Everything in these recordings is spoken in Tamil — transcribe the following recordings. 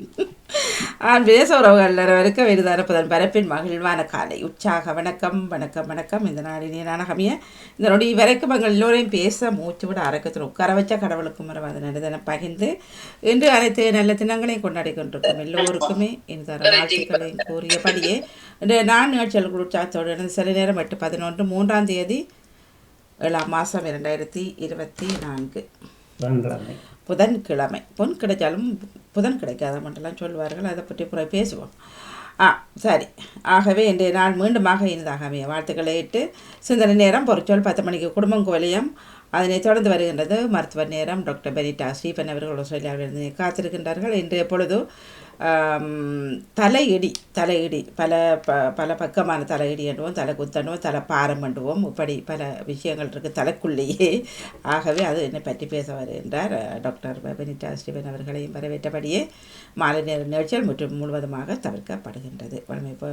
ஆண் பேச உறவுகள் விருதான புதன் பரப்பின் மகிழ்வான காலை. உற்சாக வணக்கம் வணக்கம் வணக்கம். இந்த நாடினே நானகமிய இந்த நொடி வரைக்கும் எங்கள் எல்லோரையும் பேச மூச்சு விட அரக்கத்தில் உட்கார வச்ச கடவுளுக்கு மரவாத நடுதன பகிர்ந்து இன்று அனைத்து நல்ல தினங்களையும் கொண்டாடி கொண்டிருக்கும் எல்லோருக்குமே இந்த வாழ்த்துக்களையும் கூறியபடியே இன்று நான் நிகழ்ச்சிகள் உற்சாகத்தோடு சில நேரம் எட்டு பதினொன்று மூன்றாம் தேதி ஏழாம் மாதம் இரண்டாயிரத்தி இருபத்தி நான்கு. புதன்கிழமை. பொன் கிடைச்சாலும் புதன் கிடைக்காத மட்டும்லாம் சொல்வார்கள். அதை பற்றி புற பேசுவோம். ஆ சரி. ஆகவே இன்றைய நாள் மீண்டுமாக இனிதாக அமைய வாழ்த்துக்களை இட்டு சிந்தனை நேரம் பொறுச்சொல் பத்து மணிக்கு குடும்பம் கோலியம் அதனைத் தொடர்ந்து வருகின்றது மருத்துவர் நேரம் டாக்டர் பெனிட்டா ஸ்ரீபன் அவர்கள் ஆஸ்திரேலியாவிலிருந்து காத்திருக்கின்றார்கள். இன்றைய பொழுது தலையிடி தலையிடி. பல ப பல பக்கமான தலையிடி என்றுவோம் தலை குத்தணுவோம் தலை பாரம் பண்ணுவோம் இப்படி பல விஷயங்கள் இருக்குது தலைக்குள்ளேயே. ஆகவே அது என்னை பற்றி பேச வருகின்றார் டாக்டர் வினிதா ஸ்ரீபன் அவர்களையும் வரவேற்றபடியே மாலை நேர நிகழ்ச்சிகள் முற்று முழுவதுமாக தவிர்க்கப்படுகின்றது. வழமை போ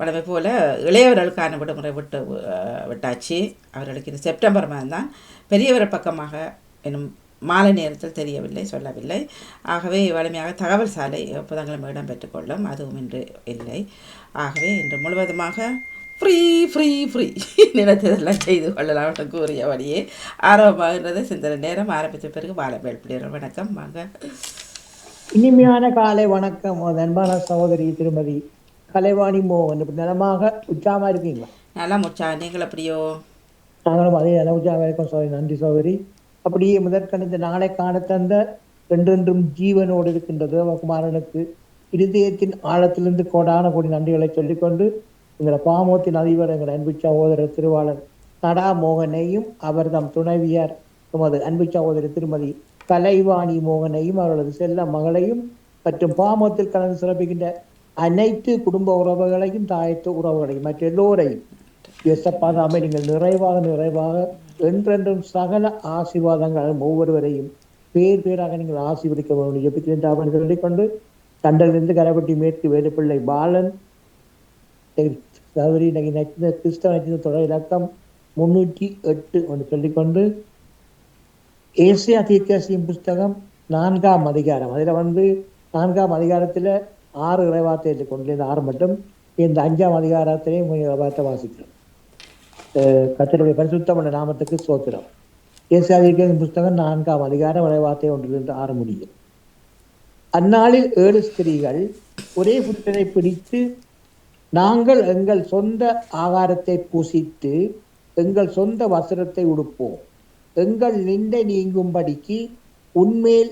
வழமை போல இளையவர்களுக்கான விடுமுறை விட்டு விட்டாச்சு. அவர்களுக்கு இந்த செப்டம்பர் மாதம் தான் பெரியவர் பக்கமாக எனும் மாலை நேரத்தில் தெரியவில்லை சொல்லவில்லை. ஆகவே வலிமையாக தகவல் சாலை புதன்கிழமை இடம் பெற்றுக்கொள்ளும் அதுவும் இன்று இல்லை. ஆகவே இன்று முழுவதுமாக ஃப்ரீ ஃப்ரீ ஃப்ரீ நினைத்ததெல்லாம் செய்து கொள்ளலாம் என்று கூறியபடியே ஆரம்பமாகின்றது. சிந்தனை நேரம் ஆரம்பித்த பிறகு வாழவேல் பிள்ளைகள் வணக்கம். வாங்க. இனிமையான காலை வணக்கம் அன்பான சகோதரி திருமதி கலைவாணி மோகன் இப்படி நலமாக உற்சாகமா இருக்கீங்களா? நல்லா முச்சா நீங்கள் எப்படியோ நாங்களும் அதே நல உற்சாகமா இருக்கோம் சகோதரி. நன்றி சகோதரி. அப்படியே முதற்கணிந்த நாளை காண தந்த என்றென்றும் ஜீவனோடு இருக்கின்றது குமாரனுக்கு இருதயத்தின் ஆழத்திலிருந்து கோடான கோடி நன்றிகளை சொல்லிக்கொண்டு எங்களை பாமோத்தின் அதிபர் எங்கள் அன்பு சகோதரர் திருவாளர் தடா மோகனையும் அவர் தம் துணைவியார் எமது அன்பு சகோதரி திருமதி கலைவாணி மோகனையும் அவர்களது செல்ல மகளையும் மற்றும் பாமத்தில் கலந்து சிறப்பிக்கின்ற அனைத்து குடும்ப உறவுகளையும் தாயத்து உறவுகளையும் மற்ற எல்லோரையும் எசப்பாதாமை நீங்கள் நிறைவாக நிறைவாக என்றென்றும் சகல ஆசீர்வாதங்கள் ஒவ்வொருவரையும் பேர் பேராக நீங்கள் ஆசீர்வதிக்க வேண்டும். ஜெபிக்கின்ற சொல்லிக்கொண்டு தண்டலிருந்து கரைப்பட்டி மேற்கு வேலுப்பிள்ளை பாலன். சகோதரி இன்னைக்கு நச்சின கிறிஸ்தவ நச்சின தொடர் இலக்கம் முன்னூற்றி எட்டு என்று சொல்லிக்கொண்டு ஏசியா தீர்க்கசியின் புஸ்தகம் நான்காம் அதிகாரம். அதில் வந்து நான்காம் அதிகாரத்தில் ஆறு இறைவார்த்தை கொண்டு இந்த ஆறு மட்டும் இந்த அஞ்சாம் அதிகாரத்திலையும் கொஞ்சம் இறைவார்த்தை வாசிக்கிறோம். அஹ் பரிசுத்தமன பரிசுத்தமான நாமத்துக்கு சோத்திரம் ஏசியா புஸ்தகம் நான்காம் அதிகார இறைவார்த்தை ஒன்றிலிருந்து ஆறு முடியும் அந்நாளில் ஏழு ஸ்திரீகள் ஒரே புத்தனை பிடித்து நாங்கள் எங்கள் சொந்த ஆகாரத்தை பூசித்து எங்கள் சொந்த வஸ்திரத்தை உடுப்போம் எங்கள் நிந்தை நீங்கும்படிக்கு உன்மேல்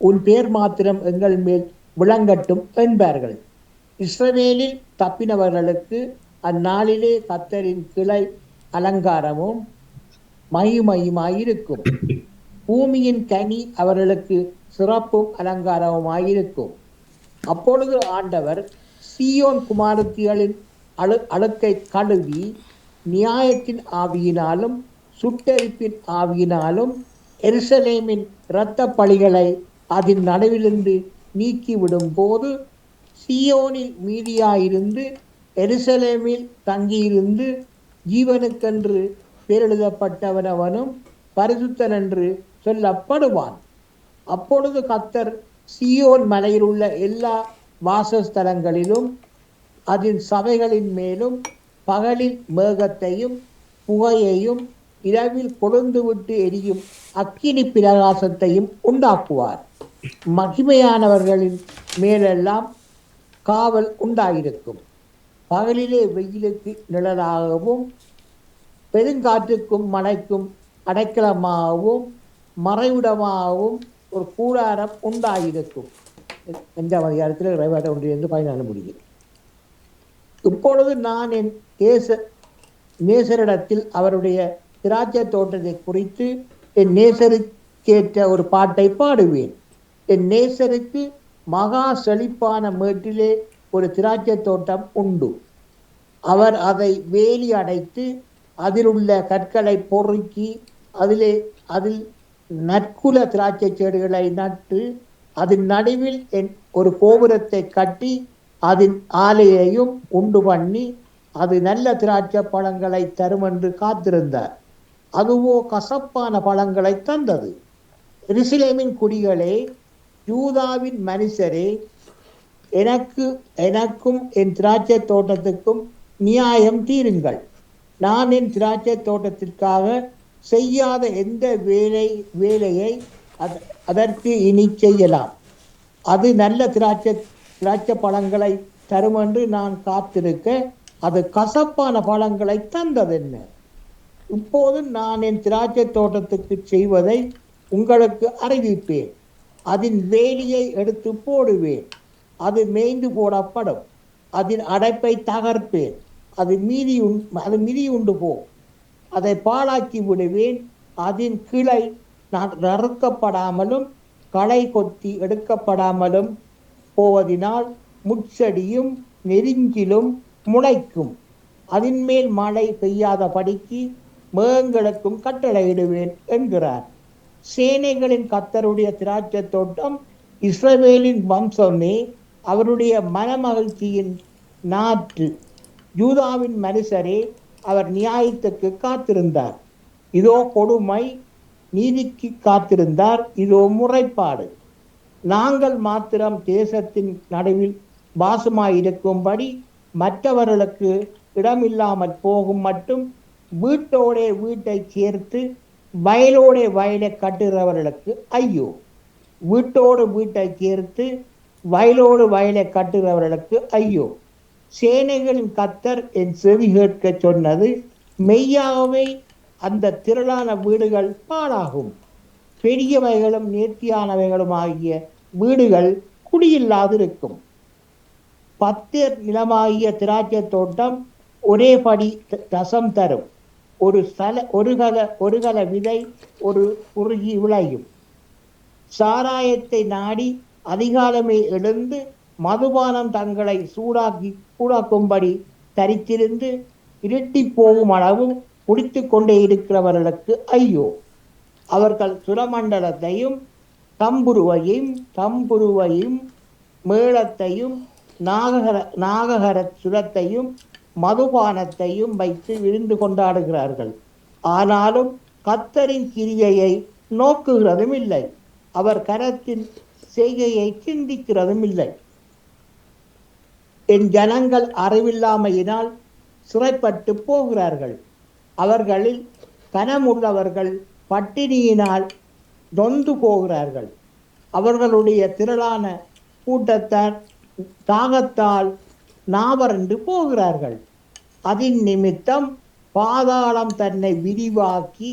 உன் பேர் மாத்திரம் எங்கள் மேல் விளங்கட்டும் என்பார்கள் இஸ்ரவேலில் தப்பினவர்களுக்கு அந்நாளிலே கத்தரின் கிளை அலங்காரமும் மயுமயுமாயிருக்கும் பூமியின் கனி அவர்களுக்கு சிறப்பும் அலங்காரமுமாயிருக்கும். அப்பொழுது ஆண்டவர் சியோன் குமாரத்திகளின் அழு அழுக்கை கழுவி நியாயத்தின் ஆவியினாலும் சுட்டெரிப்பின் ஆவியினாலும் எருசலேமின் இரத்த பழிகளை அதன் நடுவிலிருந்து நீக்கிவிடும் போது சியோனில் மீதியாயிருந்து எருசலேமில் தங்கியிருந்து ஜீவனுக்கென்று பேரெழுதப்பட்டவனவனும் பரிசுத்தன் என்று சொல்லப்படுவான். அப்பொழுது கத்தர் சியோன் மலையில் உள்ள எல்லா வாசஸ்தலங்களிலும் அதன் சபைகளின் மேலும் பகலில் மேகத்தையும் புகையையும் இரவில் கொழுந்து விட்டு எரியும் அக்கினி பிரகாசத்தையும் உண்டாக்குவார். மகிமையானவர்களின் மேலெல்லாம் காவல் உண்டாயிருக்கும். பகலிலே வெயிலுக்கு நிழலாகவும் பெருங்காற்றுக்கும் மழைக்கும் அடைக்கலமாகவும் மறைவிடமாகவும் ஒரு கூடாரம் உண்டாயிருக்கும். அஞ்சாம் அதிகாரத்தில் இறைவாட்ட ஒன்றிலிருந்து பதினாலு முடியும். இப்பொழுது நான் என் தேச நேசரிடத்தில் அவருடைய திராட்சை தோட்டத்தை குறித்து என் நேசருக்கேற்ற ஒரு பாட்டை பாடுவேன். என் நேசருக்கு மகா செழிப்பான மேட்டிலே ஒரு திராட்சை தோட்டம் உண்டு. அவர் அதை வேலி அடைத்து அதில் உள்ள கற்களை பொறுக்கி அதிலே அதில் நற்குல திராட்சை செடிகளை நட்டு அதன் நடுவில் என் ஒரு கோபுரத்தை கட்டி அதன் ஆலையையும் உண்டு பண்ணி அது நல்ல திராட்சை பழங்களை தரும் என்று காத்திருந்தார். அதுவோ கசப்பான பழங்களை தந்தது. எருசலேமின் குடிகளே யூதாவின் மனுஷரே எனக்கு எனக்கும் என் திராட்சை தோட்டத்துக்கும் நியாயம் தீருங்கள். நான் என் திராட்சை தோட்டத்திற்காக செய்யாத எந்த வேலை வேலையை அதற்கு இனி செய்யலாம். அது நல்ல திராட்சை திராட்சை பழங்களை தரும் என்று நான் காத்திருக்க அது கசப்பான பழங்களை தந்ததென்ன? இப்போது நான் என் திராட்சை தோட்டத்துக்கு செய்வதை உங்களுக்கு அறிவிப்பேன். அதன் வேலியை எடுத்து போடுவேன். அது மேய்ந்து போடப்படும். அதன் அடைப்பை தகர்ப்பேன். அது மீதி உண் அது மிதி உண்டு போ. அதை பாழாக்கி விடுவேன். அதன் கிளை நான் நறுக்கப்படாமலும் களை கொத்தி எடுக்கப்படாமலும் போவதினால் முட்செடியும் நெருங்கிலும் முளைக்கும். அதன் மேல் மழை பெய்யாதபடிக்கு மேகங்களுக்கும் கட்டளையிடுவேன் என்கிறார். சேனைகளின் கத்தருடைய திராட்சை தோட்டம் இஸ்ரவேலின் வம்சமே அவருடைய மனமகிழ்ச்சியின் நாற்று. யூதாவின் மனுஷரே அவர் நியாயத்துக்கு காத்திருந்தார். இதோ கொடுமை நீதிக்கு காத்திருந்தார். இதோ முறைப்பாடு. நாங்கள் மாத்திரம் தேசத்தின் நடுவில் வாசமாயிருக்கும்படி மற்றவர்களுக்கு இடமில்லாமல் போகும் மட்டும் வீட்டோடே வீட்டை சேர்த்து வயலோடே வயலை கட்டுகிறவர்களுக்கு ஐயோ. வீட்டோடு வீட்டை சேர்த்து வயலோடு வயலை கட்டுகிறவர்களுக்கு ஐயோ சேனைகளின் கத்தர் என் செவி கேட்க சொன்னது மெய்யாகவே அந்த திரளான வீடுகள் பாழாகும். பெரியவைகளும் நேர்த்தியானவைகளும் ஆகிய வீடுகள் குடியில்லாதிருக்கும். பத்தேர் நிலமாகிய திராட்சை தோட்டம் ஒரே படி ரசம் தரும். ஒரு சல ஒரு கல ஒரு கல விதை ஒரு குறுகி விளையும். சாராயத்தை நாடி அதிகாலமே எழுந்து மதுபானம் தங்களை சூடாக்கி சூடாக்கும்படி தரித்திருந்து இருட்டி போகும் அளவும் குடித்து கொண்டே இருக்கிறவர்களுக்கு ஐயோ. அவர்கள் சுரமண்டலத்தையும் தம்புருவையும் தம்புருவையும் மேளத்தையும் நாககர நாககர சுரத்தையும் மதுபானத்தையும் வைத்து விருந்து கொண்டாடுகிறார்கள். ஆனாலும் கத்தரின் கிரியையை நோக்குகிறதும் இல்லை. அவர் கரத்தின் செய்கையை சிந்திக்கிறதும் இல்லை. என் ஜனங்கள் அறிவில்லாமையினால் சிறைப்பட்டு போகிறார்கள். அவர்களில் கனமுள்ளவர்கள் பட்டினியினால் நொந்து போகிறார்கள். அவர்களுடைய திரளான கூட்டத்தார் தாகத்தால் நாவறண்டு போகிறார்கள். அதன் நிமித்தம் பாதாளம் தன்னை விரிவாக்கி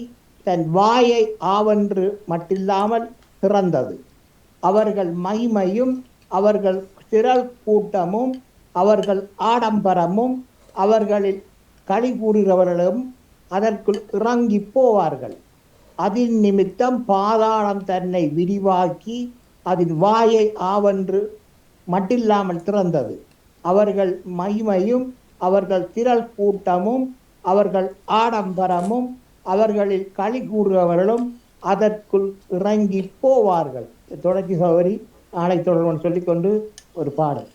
தன் வாயை ஆவென்று மட்டில்லாமல் திறந்தது. அவர்கள் மகிமையும் அவர்கள் திரள் கூட்டமும் அவர்கள் ஆடம்பரமும் அவர்களில் களி கூறுகிறவர்களும் அதற்குள் இறங்கி போவார்கள். அதன் நிமித்தம் பாதாளம் தன்னை விரிவாக்கி அதன் வாயை ஆவென்று மட்டில்லாமல் திறந்தது. அவர்கள் மகிமையும் அவர்கள் திரள் கூட்டமும் அவர்கள் ஆடம்பரமும் அவர்களில் களி கூறுகிறவர்களும் அதற்குள் இறங்கி போவார்கள். தொடர்ச்சி சௌகரி நாளை தொடர்பு சொல்லிக்கொண்டு ஒரு பாடல்.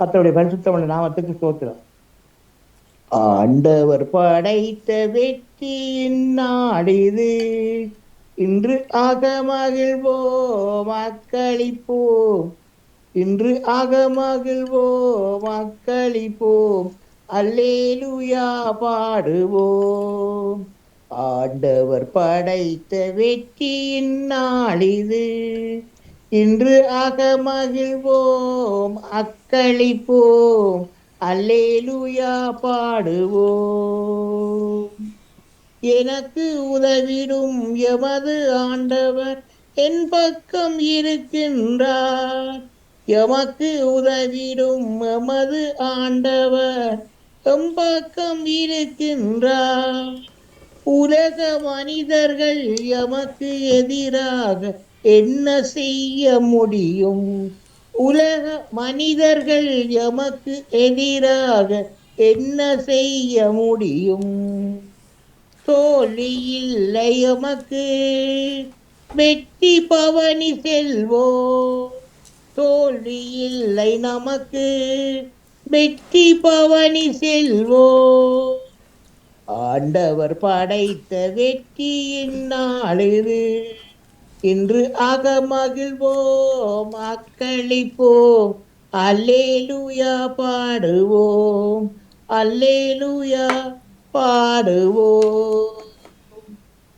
கத்தருடைய பரிசுத்தமுள்ள நாமத்துக்கு சோத்திரம் ஆண்டவர் படைத்த வெற்றியின் நாடிது இன்று அகமகிழ்வோம் அக்களிப்போம் இன்று அகமகிழ்வோம் அக்களிப்போம் அல்லேலுயா பாடுவோம். ஆண்டவர் படைத்த வெற்றியின் நாளிது இன்று அகமகிழ்வோம் அக்களிப்போம் அல்லேலுயா பாடுவோம். எனக்கு உதவிடும் எமது ஆண்டவர் என் பக்கம் இருக்கின்றார். எமக்கு உதவிடும் எமது ஆண்டவர் எம் பக்கம் இருக்கின்றார். உலக மனிதர்கள் எமக்கு எதிராக என்ன செய்ய முடியும்? உலக மனிதர்கள் எமக்கு எதிராக என்ன செய்ய முடியும்? தோல்வி இல்லை எமக்கு வெற்றி பவனி செல்வோ? தோல்வி இல்லை நமக்கு வெற்றி பவனி செல்வோ? ஆண்டவர் படைத்த வெற்றியின் நாளிது. இன்று அகமகிழ்வோம் அக்களிப்போம் அல்லேலூயா பாடுவோம் அல்லேலூயா பாடுவோம்.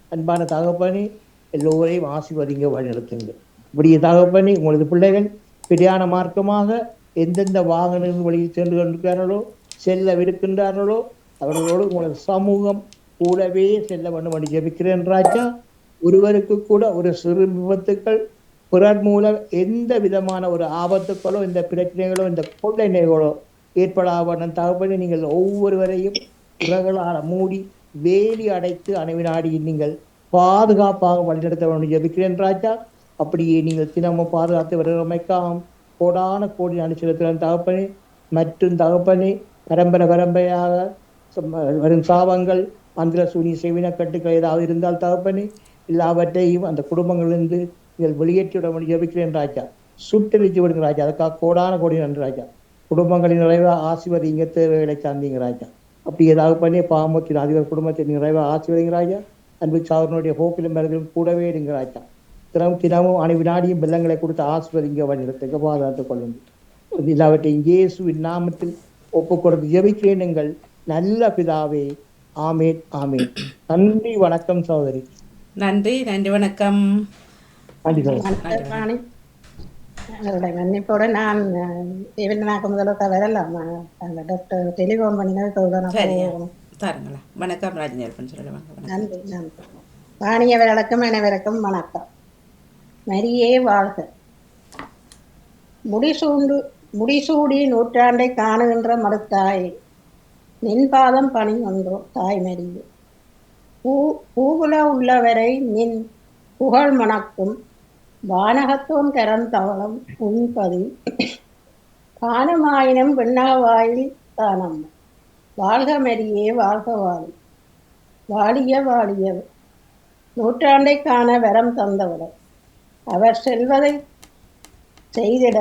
அன்பான தகப்பனி எல்லோரையும் ஆசிர்வதிங்க வழிநடத்துங்க. இப்படிய தகப்பனி உங்களது பிள்ளைகள் பிரியான மார்க்கமாக எந்தெந்த வாகனங்கள் வழியில் சென்று கொண்டிருக்கிறார்களோ செல்லவிருக்கின்றார்களோ அவர்களோடு உங்களது சமூகம் கூடவே செல்ல வேண்டும் என்று ஜெபிக்கிறேன் ராஜா. ஒருவருக்கு கூட ஒரு சிறு விபத்துக்கள் பிறர் மூலம் எந்த விதமான ஒரு ஆபத்துக்களோ இந்த பிரச்சனைகளோ இந்த கொள்ளை நிலைகளோ ஏற்படாவண்ணம் தகப்பனே நீங்கள் ஒவ்வொருவரையும் உறகளால் மூடி வேலி அடைத்து அணைவினாடி நீங்கள் பாதுகாப்பாக வழிநடத்த வேண்டும் ஜபிக்கிறேன் ராஜா. அப்படியே நீங்கள் தினமும் பாதுகாத்து வருகிறமைக்காம் கோடான கோடி அனுசரித்திறன் தகப்பனே மற்றும் தகப்பனே பரம்பரை பரம்பரையாக வரும் சாபங்கள் மந்திர சூனி செவின கட்டுக்கள் ஏதாவது இருந்தால் தகப்பனே எல்லாவற்றையும் அந்த குடும்பங்களிலிருந்து நீங்கள் வெளியேற்றி விட முடியும் ஜபிக்கிறேன் ராஜா. சுட்டெரித்து விடுங்க ராஜா. அதுக்காக கோடான கோடி நன்றி ராஜா. குடும்பங்களின் நிறைவாக இங்கே தேவைகளை சார்ந்தீங்க ராஜா. அப்படி ஏதாவது பண்ணி பாமத்தின் அதிபர் குடும்பத்தை நிறைவாக ஆசிர்வதிங்க ராஜா. அன்பு சாதனுடைய போக்கிலும் மருந்திலும் கூடவே இருங்க ராஜா. தினமும் தினமும் அணி வினாடியும் வெள்ளங்களை கொடுத்து ஆசிர்வதிங்க வழிநடத்துங்க பாதுகாத்துக் கொள்ளுங்கள் எல்லாவற்றையும் இயேசுவின் நாமத்தில் ஒப்பு கொடுத்து ஜெபிக்கிறேன் நல்ல பிதாவே ஆமேன் ஆமேன். நன்றி வணக்கம் சகோதரி. நன்றி நன்றி வணக்கம். அவருடைய மன்னிப்போட நான் இவனாக்கு முதல்ல வரலாம் அந்த டாக்டர் டெலிஃபோன் பண்ணினது தாருங்களா வணக்கம் ராஜநேர்பன் வணக்கம். நன்றி நன்றி. வாணியவர்களுக்கும் அனைவருக்கும் வணக்கம். மரியே வாழ்க. முடிசூண்டு முடிசூடி நூற்றாண்டை காணுகின்ற மறுத்தாய் நின் பாதம் பணி ஒன்றோ தாய் பூ பூகுல உள்ளவரை நின் புகழ் மணக்கும் வானகத்தோன் கரந்தவளம் உண்பதி. காணமாயினம் விண்ணகவாயில் தானம். வாழ்க மரியே வாழ்க வாழி வாழிய வாழிய. நூற்றாண்டை காண வரம் தந்தவளை அவர் செல்வதை செய்திட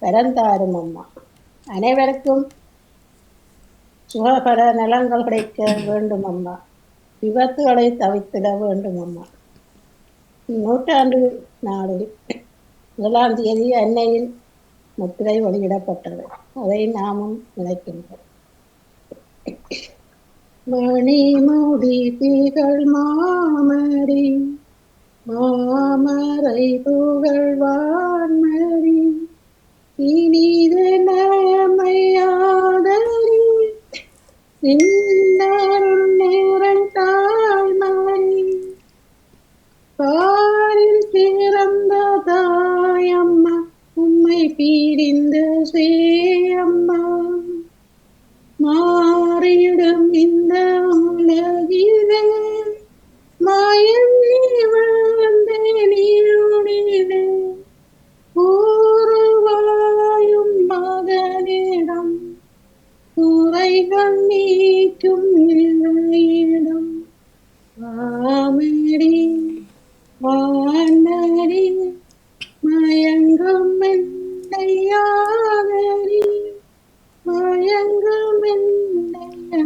வரம் தாரும் அம்மா. அனைவருக்கும் சுகபர நலங்கள் கிடைக்க வேண்டும் அம்மா. விபத்துகளை தவித்திட வேண்டும் அம்மா. நூற்றாண்டு நாளில் முதலாம் தேதி அன்னையில் முத்திரை வெளியிடப்பட்டது அதை நாமும் நினைக்கின்றோம். மணிமுடி திகழ் மாமரி மாமரை புகழ் வான்மரி இனி பாரில் பிறந்த தாயம்மா உம்மை பீடிந்த சேயம்மா. மாறிடும் இந்த குறைகள் நீக்கும் இடம் ஆமடி வானடி மயங்கும் மென்னையாதரி மயங்கும் மென்னையா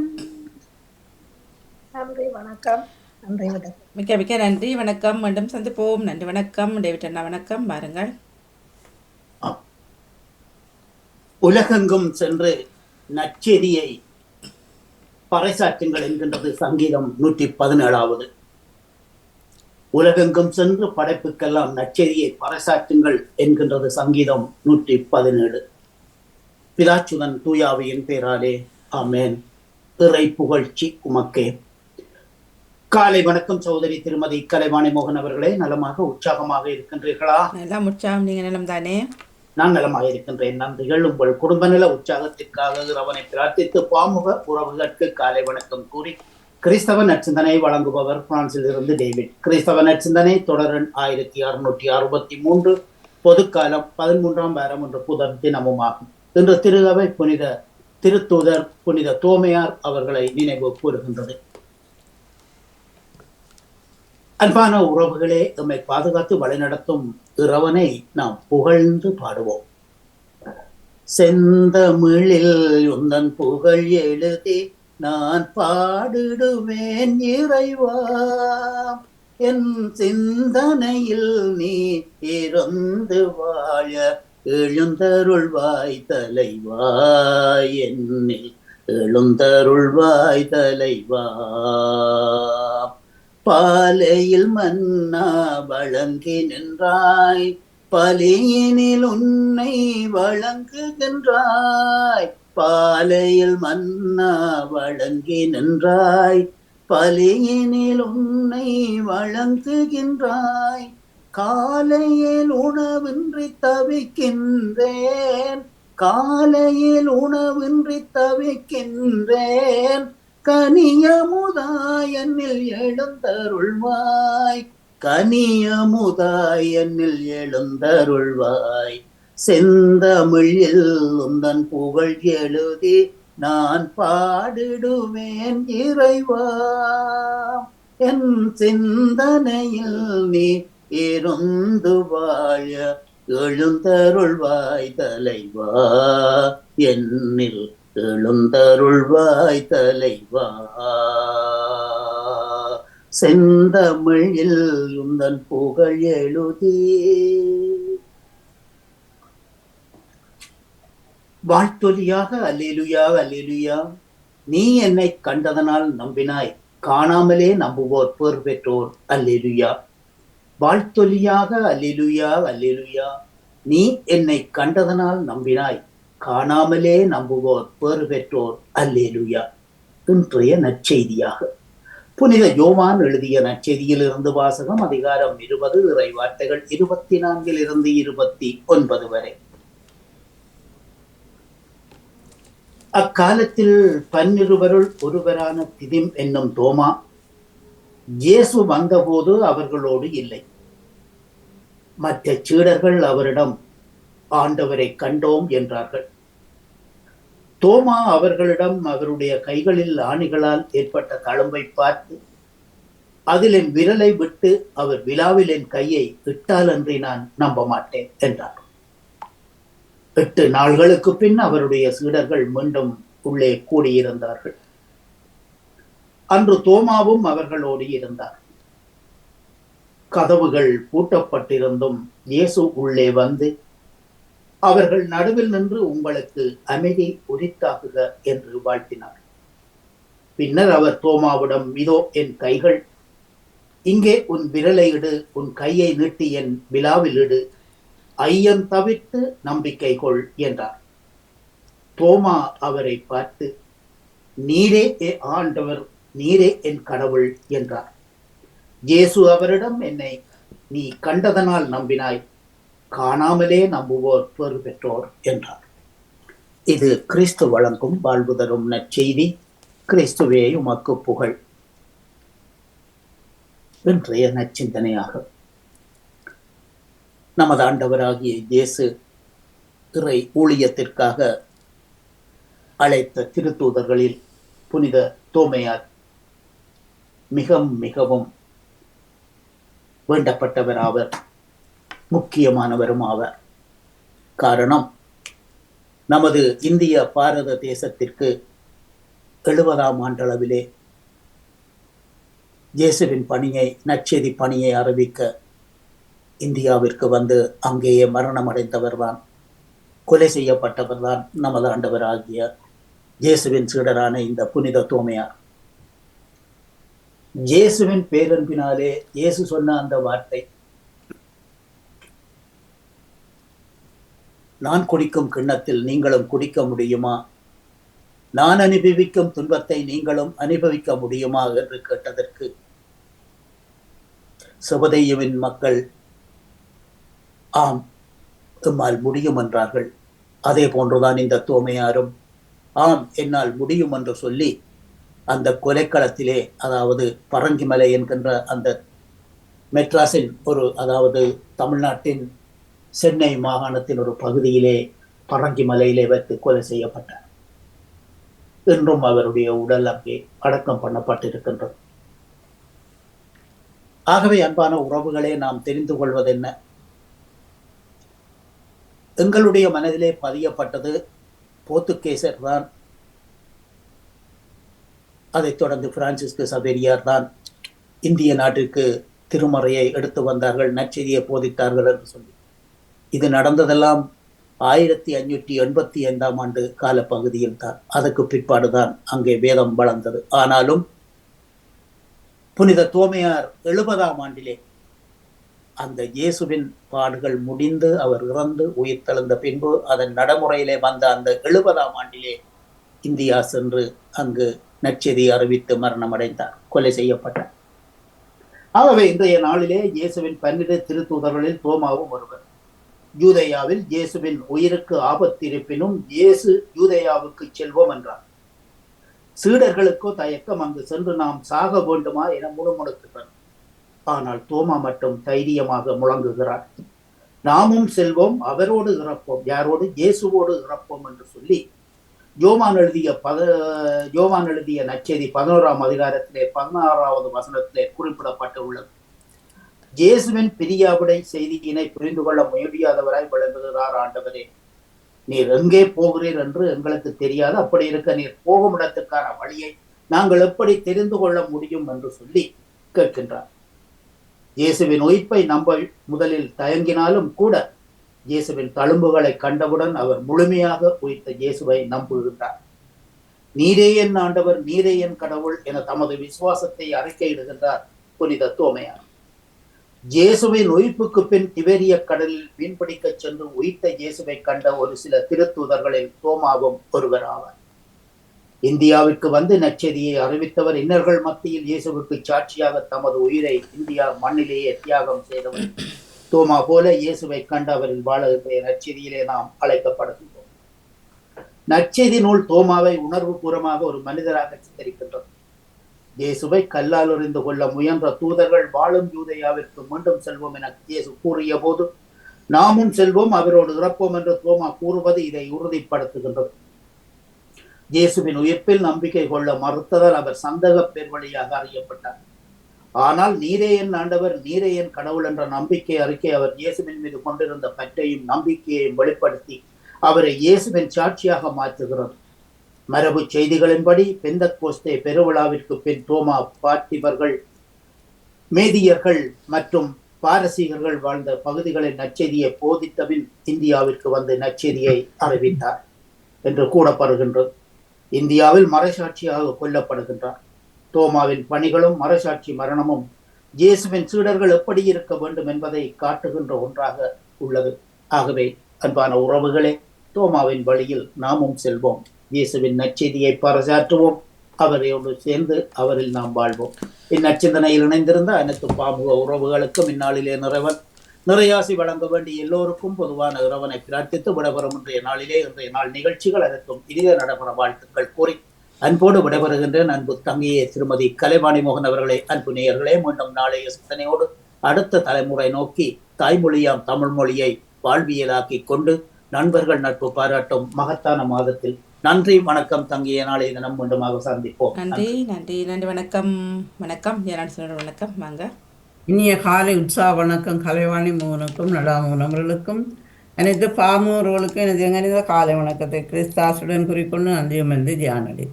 நன்றி வணக்கம் நன்றி வணக்கம் மிக்க மிக்க நன்றி வணக்கம் மீண்டும் சந்திப்போம் நன்றி வணக்கம் டேவிட் அண்ணா வணக்கம் பாருங்கள் உலகெங்கும் சென்று நற்செய்தியை பறைசாற்றுங்கள் என்கின்றது சங்கீதம் நூற்றி பதினேழாவது. உலகெங்கும் சென்று படைப்புக்கெல்லாம் நற்செய்தியை பறைசாற்றுங்கள் என்கின்றது சங்கீதம் நூற்றி பதினேழு. பிதாச்சுதன் தூயாவியின் பேராலே ஆமேன். இறை புகழ்ச்சி உமக்கே. காலை வணக்கம் சகோதரி திருமதி கலைவாணி மோகன் அவர்களே நலமாக உற்சாகமாக இருக்கின்றீர்களா? நல்லா உற்சாகம் நீங்க நலம் தானே நான் நலமாக இருக்கின்றேன். நன்றிகள் உங்கள் குடும்ப நல உற்சாகத்திற்காக இறைவனை பிரார்த்தித்து பாமுக உறவுகளுக்கு காலை வணக்கம் கூறி கிறிஸ்தவ நற்சிந்தனை வழங்குபவர் பிரான்சில் இருந்து டேவிட். கிறிஸ்தவ நற்சிந்தனை தொடரன் ஆயிரத்தி அறுநூற்றி அறுபத்தி மூன்று பொதுக்காலம் பதிமூன்றாம் வாரம் என்ற புதர் தினமும் ஆகும் இன்று திருகவை புனித திருத்தூதர் புனித தோமையார் அவர்களை நினைவு கூறுகின்றது. அன்பான உறவுகளே எம்மை பாதுகாத்து வழிநடத்தும் இறைவனை நாம் புகழ்ந்து பாடுவோம். செந்தமிழில் உந்தன் புகழ் எழுதி நான் பாடிடுவேன் இறைவா. என் சிந்தனையில் நீ இருந்து வாழ எழுந்தருள்வாய் தலைவாய் என்னில் எழுந்தருள்வாய் தலைவா. பாலையில் மன்னா வழங்கி நின்றாய் பலியினில் உன்னை வழங்குகின்றாய் பாலையில் மன்னா வழங்கி நின்றாய் பலியினில் உன்னை வழங்குகின்றாய் காலையில் உணவின்றி தவிக்கின்றேன் காலையில் உணவின்றி தவிக்கின்றேன் கனியமுதாயனில் எழுந்தருள்வாய். கனியமுதாயனில் எழுந்தருள்வாய். செந்தமிழில் உந்தன் புகழ் எழுதி நான் பாடிடுவேன் இறைவா. என் சிந்தனையில் நீ இருந்து வாழ எழுந்தருள்வாய் தலைவா. என்னில் எழுந்தருள்வாய் தலைவா. செந்தமிழில் உந்தன் புகழ் எழுதி. வாழ்த்தொலியாக அல்லேலுயா அல்லேலுயா. நீ என்னை கண்டதனால் நம்பினாய். காணாமலே நம்புவோர் பேர் பெற்றோர் அல்லேலுயா. வாழ்த்தொலியாக அல்லேலுயா அல்லேலுயா. நீ என்னை கண்டதனால் நம்பினாய். காணாமலே நம்புவோர் பேறு பெற்றோர் அல்லேலுயா. இன்றைய நற்செய்தியாக. புனித யோவான் எழுதிய நற்செய்தியில் இருந்து வாசகம் அதிகாரம் இருபது இறை வார்த்தைகள் இருபத்தி நான்கில் இருந்து இருபத்தி ஒன்பது வரை. அக்காலத்தில் பன்னிருவருள் ஒருவரான திதிம் என்னும் தோமா இயேசு வந்தபோது அவர்களோடு இல்லை. மற்ற சீடர்கள் அவரிடம் ஆண்டவரை கண்டோம் என்றார்கள். தோமா அவர்களிடம் அவருடைய கைகளில் ஆணிகளால் ஏற்பட்ட தழும்பை பார்த்து அதில் என் விரலை விட்டு அவர் விழாவில் என் கையை இட்டால் அன்றி நான் நம்ப மாட்டேன் என்றார். எட்டு நாள்களுக்கு பின் அவருடைய சீடர்கள் மீண்டும் உள்ளே கூடியிருந்தார்கள். அன்று தோமாவும் அவர்களோடு இருந்தார். கதவுகள் பூட்டப்பட்டிருந்தும் இயேசு உள்ளே வந்து அவர்கள் நடுவில் நின்று உங்களுக்கு அமைதி உரித்தாகுக என்று வாழ்த்தினார். பின்னர் அவர் தோமாவிடம் இதோ என் கைகள் இங்கே உன் விரலை இடு உன் கையை நீட்டி என் விழாவில் இடு ஐயம் தவிர்த்து நம்பிக்கை கொள் என்றார். தோமா அவரை பார்த்து நீரே ஏ ஆண்டவர் நீரே என் கடவுள் என்றார். இயேசு அவரிடம் என்னை நீ கண்டதனால் நம்பினாய் காணாமலே நம்புவோர் பேறு பெற்றோர் என்றார். இது கிறிஸ்து வழங்கும் வாழ்வு தரும் நற்செய்தி. கிறிஸ்துவே உமக்கு புகழ். இன்றைய நச்சிந்தனையாக நமது ஆண்டவராகிய இயேசு இறை ஊழியத்திற்காக அழைத்த திருத்தூதர்களில் புனித தோமையார் மிக மிகவும் வேண்டப்பட்டவர் ஆவர் முக்கியமானவரும் ஆவார் காரணம் நமது இந்திய பாரத தேசத்திற்கு எழுபதாம் ஆண்டளவிலே இயேசுவின் பணியை நற்செய்தி பணியை அறிவிக்க இந்தியாவிற்கு வந்து அங்கேயே மரணம் அடைந்தவர்தான் கொலை செய்யப்பட்டவர்தான் நமது ஆண்டவராகிய இயேசுவின் சீடரான இந்த புனித தோமையார். இயேசுவின் பேரன்பினாலே இயேசு சொன்ன அந்த வார்த்தை நான் குடிக்கும் கிண்ணத்தில் நீங்களும் குடிக்க முடியுமா? நான் அனுபவிக்கும் துன்பத்தை நீங்களும் அனுபவிக்க முடியுமா? என்று கேட்டதற்கு சுபதேயுவின் மக்கள் ஆம் எம்மால் முடியும் என்றார்கள். அதே போன்றுதான் இந்த தோமையாரும். ஆம் என்னால் முடியும் என்று சொல்லி அந்த கொலைக்களத்திலே அதாவது பரங்கிமலை என்கின்ற அந்த மெட்ராஸின் ஒரு அதாவது தமிழ்நாட்டின் சென்னை மாகாணத்தின் ஒரு பகுதியிலே பரங்கிமலையிலே வைத்து கொலை செய்யப்பட்டார். இன்றும் அவருடைய உடல் அங்கே அடக்கம் பண்ணப்பட்டிருக்கின்றது. ஆகவே அன்பான உறவுகளே நாம் தெரிந்து கொள்வது என்ன எங்களுடைய மனதிலே பதியப்பட்டது போர்த்துகேசர் தான். அதைத் தொடர்ந்து பிரான்சிஸ்கு சவேரியார் தான் இந்திய நாட்டிற்கு திருமறையை எடுத்து வந்தார்கள் நற்செய்தியை போதித்தார்கள் என்று சொல்லி. இது நடந்ததெல்லாம் ஆயிரத்தி அஞ்சூற்றி எண்பத்தி ஐந்தாம் ஆண்டு காலப்பகுதியில் தான். அதுக்கு பிற்பாடுதான் அங்கே வேதம் வளர்ந்தது. ஆனாலும் புனித தோமையார் எழுபதாம் ஆண்டிலே அந்த இயேசுவின் பாடுகள் முடிந்து அவர் இறந்து உயிர் தெழுந்த பின்பு அதன் நடைமுறையிலே வந்த அந்த எழுபதாம் ஆண்டிலே இந்தியா சென்று அங்கு நற்செய்தி அறிவித்து மரணமடைந்தார். கொலை செய்யப்பட்டார். ஆகவே இன்றைய நாளிலே இயேசுவின் பன்னிரு திருத்தூதர்களில் தோமாவும் ஒருவர். யூதயாவில் இயேசுவின் உயிருக்கு ஆபத்திருப்பினும் இயேசு யூதேயாவுக்கு செல்வோம் என்றார். சீடர்களுக்கோ தயக்கம் அங்கு சென்று நாம் சாக வேண்டுமா? என முணுமுணுத்துகிறார் ஆனால் தோமா மட்டும் தைரியமாக முழங்குகிறார். நாமும் செல்வோம் அவரோடு இறப்போம் யாரோடு? இயேசுவோடு இறப்போம் என்று சொல்லி யோமான் எழுதிய பத ஜோமான் எழுதிய நச்செய்தி பதினோராம் அதிகாரத்திலே பதினாறாவது வசனத்திலே குறிப்பிடப்பட்டுள்ளது. இயேசுவின் பிரியாவிடை செய்தியினை புரிந்து கொள்ள முடியாதவராய் விளங்குகிறார் ஆண்டவரே. நீர் எங்கே போகிறீர் என்று எங்களுக்கு தெரியாது. அப்படி இருக்க நீர் போகும் இடத்துக்கான வழியை நாங்கள் எப்படி தெரிந்து கொள்ள முடியும் என்று சொல்லி கேட்கின்றார். இயேசுவின் உயிர்ப்பை நம்ப முதலில் தயங்கினாலும் கூட இயேசுவின் தழும்புகளை கண்டவுடன் அவர் முழுமையாக உயிர்த்த இயேசுவை நம்புகின்றார். நீரே என் ஆண்டவர் நீரே என் கடவுள் என தமது விசுவாசத்தை அறிக்கையிடுகின்றார் புனித தோமையார். இயேசுவின் உயிர்ப்புக்கு பின் திபேரிய கடலில் மீன்பிடிக்க சென்று உயிர்த்த இயேசுவை கண்ட ஒரு சில திருத்தூதர்களில் தோமாவும் ஒருவர் ஆவார் இந்தியாவிற்கு வந்து நச்செய்தியை அறிவித்தவர் இன்னர்கள் மத்தியில் இயேசுவுக்கு சாட்சியாக தமது உயிரை இந்தியா மண்ணிலேயே தியாகம் செய்தவர். தோமா போல இயேசுவை கண்ட அவரின் வாழ்க்கை நச்செய்தியிலே நாம் அழைக்கப்படுகின்றோம். நற்செய்தி நூல் தோமாவை உணர்வு பூர்வமாக ஒரு மனிதராக சித்தரிக்கின்றது. இயேசுவை கல்லால் எறிந்து கொள்ள முயன்ற தூதர்கள் வாழும் யூதையாவிற்கு மீண்டும் செல்வோம் என இயேசு கூறிய போது நாமும் செல்வோம் அவரோடு இறப்போம் என்று தோமா கூறுவது இதை உறுதிப்படுத்துகின்றது. இயேசுவின் உயிர்ப்பில் நம்பிக்கை கொள்ள மறுத்ததால் அவர் சந்தக பேர் வழியாக அறியப்பட்டார். ஆனால் நீரே என் ஆண்டவர் நீரே என் கடவுள் என்ற நம்பிக்கை அறிக்கை அவர் இயேசுவின் மீது கொண்டிருந்த பற்றையும் நம்பிக்கையையும் வெளிப்படுத்தி அவரை இயேசுவின் சாட்சியாக மாற்றுகிறது மரபு செய்திகளின்படி பெந்த கோஸ்தே பெருவிழாவிற்கு பின் தோமா பார்த்திபர்கள் மேதியர்கள் மற்றும் பாரசீகர்கள் வாழ்ந்த பகுதிகளின் நச்செய்தியை போதித்தபின் இந்தியாவிற்கு வந்து நச்செய்தியை அறிவித்தார் என்று கூறப்படுகின்றது. இந்தியாவில் மறைசாட்சியாக கொல்லப்படுகின்றார். தோமாவின் பணிகளும் மறைசாட்சி மரணமும் இயேசுவின் சீடர்கள் எப்படி இருக்க வேண்டும் என்பதை காட்டுகின்ற ஒன்றாக உள்ளது. ஆகவே அன்பான உறவுகளே தோமாவின் வழியில் நாமும் செல்வோம். இயேசுவின் நச்செய்தியை பறைசாற்றுவோம் அவரையோடு சேர்ந்து அவரில் நாம் வாழ்வோம். இந்நச்சிந்தனையில் இணைந்திருந்த அனைத்து பாமுக உறவுகளுக்கும் இந்நாளிலே நிறைவன். நிறையாசி வழங்க வேண்டிய எல்லோருக்கும் பொதுவான இறைவனை பிரார்த்தித்து விடபெறும் இன்றைய நாளிலே இன்றைய நாள் நிகழ்ச்சிகள் அனைத்தும் இனித நடைபெற வாழ்த்துக்கள் கூறி அன்போடு விடைபெறுகின்றேன் அன்பு தங்கையே திருமதி கலைவாணி மோகன் அவர்களே. அன்பு நேயர்களே மீண்டும் நாளைய சிந்தனையோடு அடுத்த தலைமுறை நோக்கி தாய்மொழியாம் தமிழ் மொழியை வாழ்வியலாக்கி கொண்டு நண்பர்கள் நட்பு பாராட்டும் மகத்தான மாதத்தில் நன்றி வணக்கம் தங்கிய நாளை தினம் மீண்டுமாக சந்திப்போம். நன்றி நன்றி. நன்றி. வணக்கம். வணக்கம். வணக்கம். வாங்க. இனிய காலை உற்சாக வணக்கம். கலைவாணி மோகனுக்கும் நடாமோகன் அவர்களுக்கும் அனைத்து பாமூர்களுக்கும் எனது எங்கனித காலை வணக்கத்தை கிறிஸ்தாசுடன் குறிக்கொண்டு நன்றியும் வந்து தியானடி.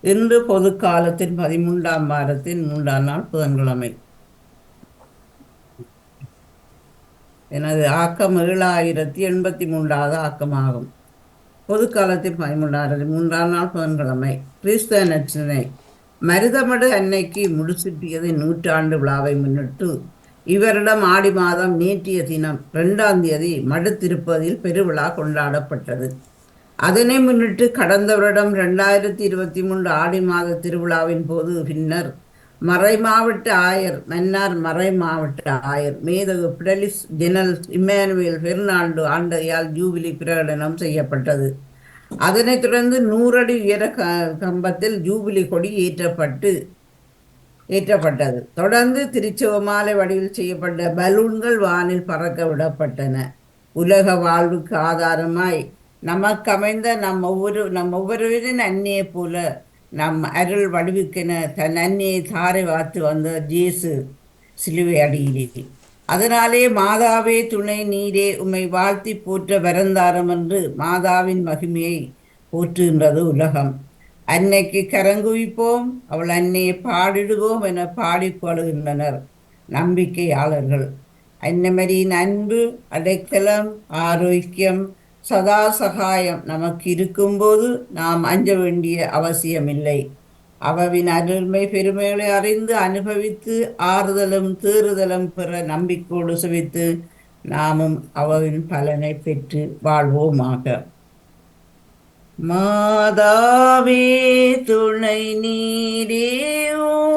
இன்று பொது காலத்தின் பதிமூன்றாம் வாரத்தின் மூன்றாம் நாள் புதன்கிழமை. எனது ஆக்கம் ஏழாயிரத்தி எண்பத்தி மூன்றாவது ஆக்கமாகும். பொது காலத்தில் பயமுள்ளாரது மூன்றாம் நாள் புதன்கிழமை. கிறிஸ்தவ நச்சினை. மருதமடு அன்னைக்கு முடிசூட்டியது நூற்றாண்டு விழாவை முன்னிட்டு இவரிடம் ஆடி மாதம் நீட்டிய தினம் ரெண்டாம் தேதி மடுத்திருப்பதில் பெருவிழா கொண்டாடப்பட்டது. அதனை முன்னிட்டு கடந்த வருடம் ரெண்டாயிரத்தி இருபத்தி மூன்று ஆடி மாத திருவிழாவின் போது பின்னர் மறை மாவட்ட ஆயர் மன்னார் மறை மாவட்ட ஆயர். மேதகு பிடலிஸ் ஜெனரல் இம்மானுவேல் பெர்னாண்டு ஆண்டையால் ஜூபிலி பிரகடனம் செய்யப்பட்டது. அதனைத் தொடர்ந்து நூறடி உயர க கம்பத்தில் ஜூபிலி கொடி ஏற்றப்பட்டு ஏற்றப்பட்டது. தொடர்ந்து திருச்சிவமாலை வடிவில் செய்யப்பட்ட பலூன்கள் வானில் பறக்க விடப்பட்டன. உலக வாழ்வுக்கு ஆதாரமாய் நமக்கமைந்த நம் ஒவ்வொரு நம் ஒவ்வொருவரின் அன்னியை போல நம் அருள் வடிவுக்கென தன் அன்னையை தாரை வாத்து வந்த ஜேசு சிலுவை அடியிலே. அதனாலே மாதாவே துணை நீரே உம்மை வாழ்த்தி போற்ற வரந்தாரம் என்று மாதாவின் மகிமையை போற்றுகின்றது உலகம். அன்னைக்கு கரங்குவிப்போம் அவள் அன்னையை பாடிடுவோம் என பாடிக்கொள்கின்றனர் நம்பிக்கையாளர்கள். அன்னமரியின் அன்பு அடைக்கலம் ஆரோக்கியம் சதா சகாயம் நமக்கு இருக்கும்போது நாம் அஞ்ச வேண்டிய அவசியமில்லை. அவவின் அருள்மை பெருமைகளை அறிந்து அனுபவித்து ஆறுதலும் தேறுதலும் பெற நம்பிக்கோடு சுவித்து நாமும் அவவின் பலனை பெற்று வாழ்வோமாக. மாதாவே துணை நீரே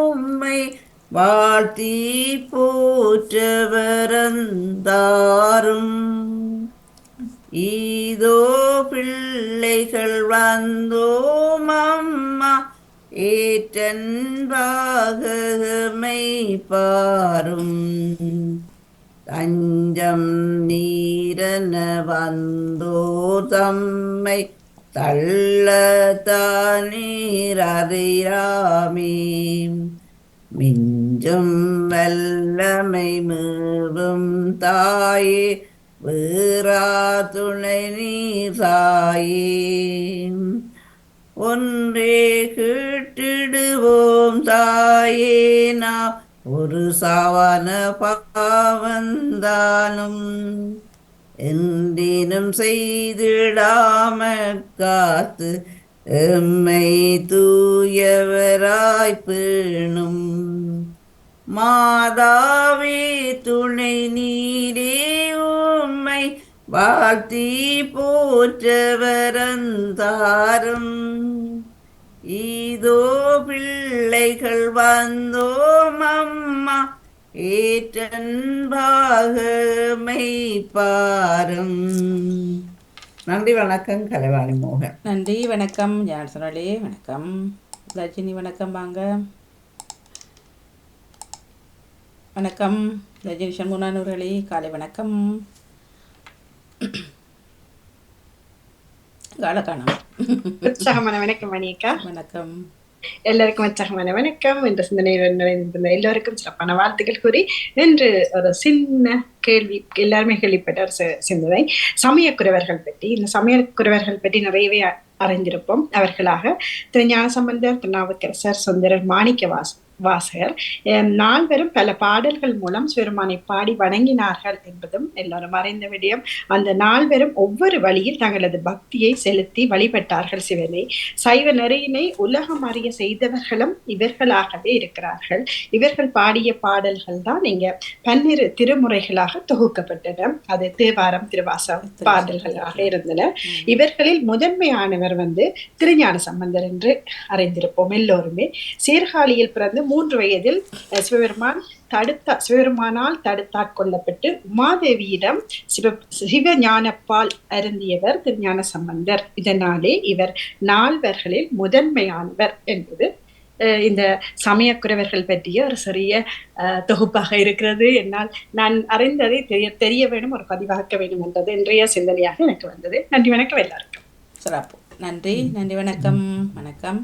உம்மை வாழ்த்தி போற்றவரந்தாரும். ஈதோ பிள்ளைகள் வந்தோம் அம்மா. ஏற்றன்பாகமை பாரும். தஞ்சம் நீரன வந்தோ தம்மை தள்ளத்தான் நீரறியாமே மிஞ்சும் வல்லமை மீவும் தாயே வீரா துணை நீராயே ஒன்றே கேட்டிடுவோம் தாயே நாம் ஒரு சாவன பாவந்தானும் என்றினும் செய்திடாம காத்து எம்மை தூயவராய் பேணும். மாதாவே துணை நீரே உம்மை வாழ்த்தி போற்றவரந்தாரும். இதோ பிள்ளைகள் வந்தோம் அம்மா ஏற்றன்பாகமை பாரும். நன்றி வணக்கம் கலைவாணி மோகன். நன்றி வணக்கம். ஜான்சனோலே வணக்கம். ரஜினி வணக்கம் வாங்க. வணக்கம். ரஜினி சண்முகநானூர்களே காலை வணக்கம். காலகாணம். உற்சாகமான வணக்கம் மணியக்கா வணக்கம். எல்லாருக்கும் உற்சாகமான வணக்கம். என்ற சிந்தனையுடன் நிறைந்திருந்த எல்லோருக்கும் சிறப்பான வாழ்த்துக்கள் கூறி இன்று ஒரு சின்ன கேள்வி எல்லாருமே கேள்விப்பட்ட ஒரு சிந்தனை. சமயக்குறவர்கள் பற்றி இந்த சமயக்குறவர்கள் பற்றி நிறையவே அறிந்திருப்போம். அவர்களாக திரு ஞானசம்பந்தர் திருநாவுக்கரசர் சுந்தரர் மாணிக்க வாஸ் வாசகர். நால்வரும் பல பாடல்கள் மூலம் சிவருமானை பாடி வணங்கினார்கள் என்பதும் எல்லாரும் அறிந்த விடயம். அந்த நால்வரும் ஒவ்வொரு வழியில் தங்களது பக்தியை செலுத்தி வழிபட்டார்கள் சிவனை. சைவ நெறியினை உலகம் அறிய செய்தவர்களும் இவர்களாகவே இருக்கிறார்கள். இவர்கள் பாடிய பாடல்கள் தான் இங்க பன்னிரு திருமுறைகளாக தொகுக்கப்பட்டன. அது தேவாரம் திருவாசம் பாடல்களாக இருந்தன. இவர்களில் முதன்மையானவர் வந்து திருஞான சம்பந்தர் என்று அறிந்திருப்போம் எல்லோருமே. சீர்காழியில் பிறந்து மூன்று வயதில் சிவபெருமான் தடுத்த சிவபெருமானால் தடுத்தாட்கொள்ளப்பட்டு உமாதேவியிடம் சிவ சிவஞானப்பால் அருந்தியவர் திருஞான சம்பந்தர். இதனாலே இவர் நால்வர்களில் முதன்மையானவர் என்பது அஹ், இந்த சமயக்குறவர்கள் பற்றிய ஒரு சிறிய அஹ், தொகுப்பாக இருக்கிறது. என்னால் நான் அறிந்ததை தெரிய தெரிய வேண்டும் ஒரு பதிவாக்க வேண்டும் என்றது இன்றைய சிந்தனையாக எனக்கு வந்தது. நன்றி வணக்கம் எல்லாருக்கும். சிறப்பு. நன்றி நன்றி வணக்கம். வணக்கம்.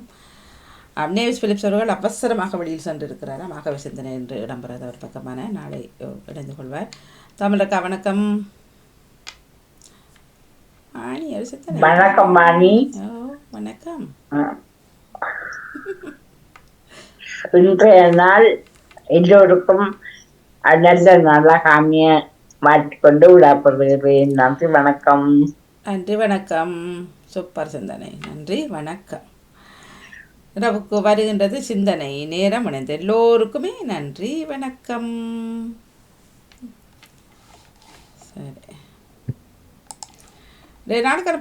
நேவிஸ் பிலிப்ஸ் அவர்கள் அவசரமாக வெளியில் சென்றிருக்கிறார். மாகவ சிந்தனை என்று இடம்பெறாத ஒரு பக்கமான நாளை இணைந்து கொள்வார். தமிழக்கா வணக்கம். ஆணி ஒரு சிந்தனை வணக்கம் வாணி ஓ வணக்கம். இன்றைய நாள் எல்லோருக்கும் நல்ல நாளாக அமைய மாற்றிக்கொண்டு விடப்படுகிறேன் நன்றி வணக்கம். நன்றி வணக்கம். சூப்பர் சிந்தனை. நன்றி வணக்கம். இரவுக்கு வருகின்றது சிந்தனை நேரம் இணைந்த எல்லோருக்குமே நன்றி வணக்கம். சரி. நாடுக்கிற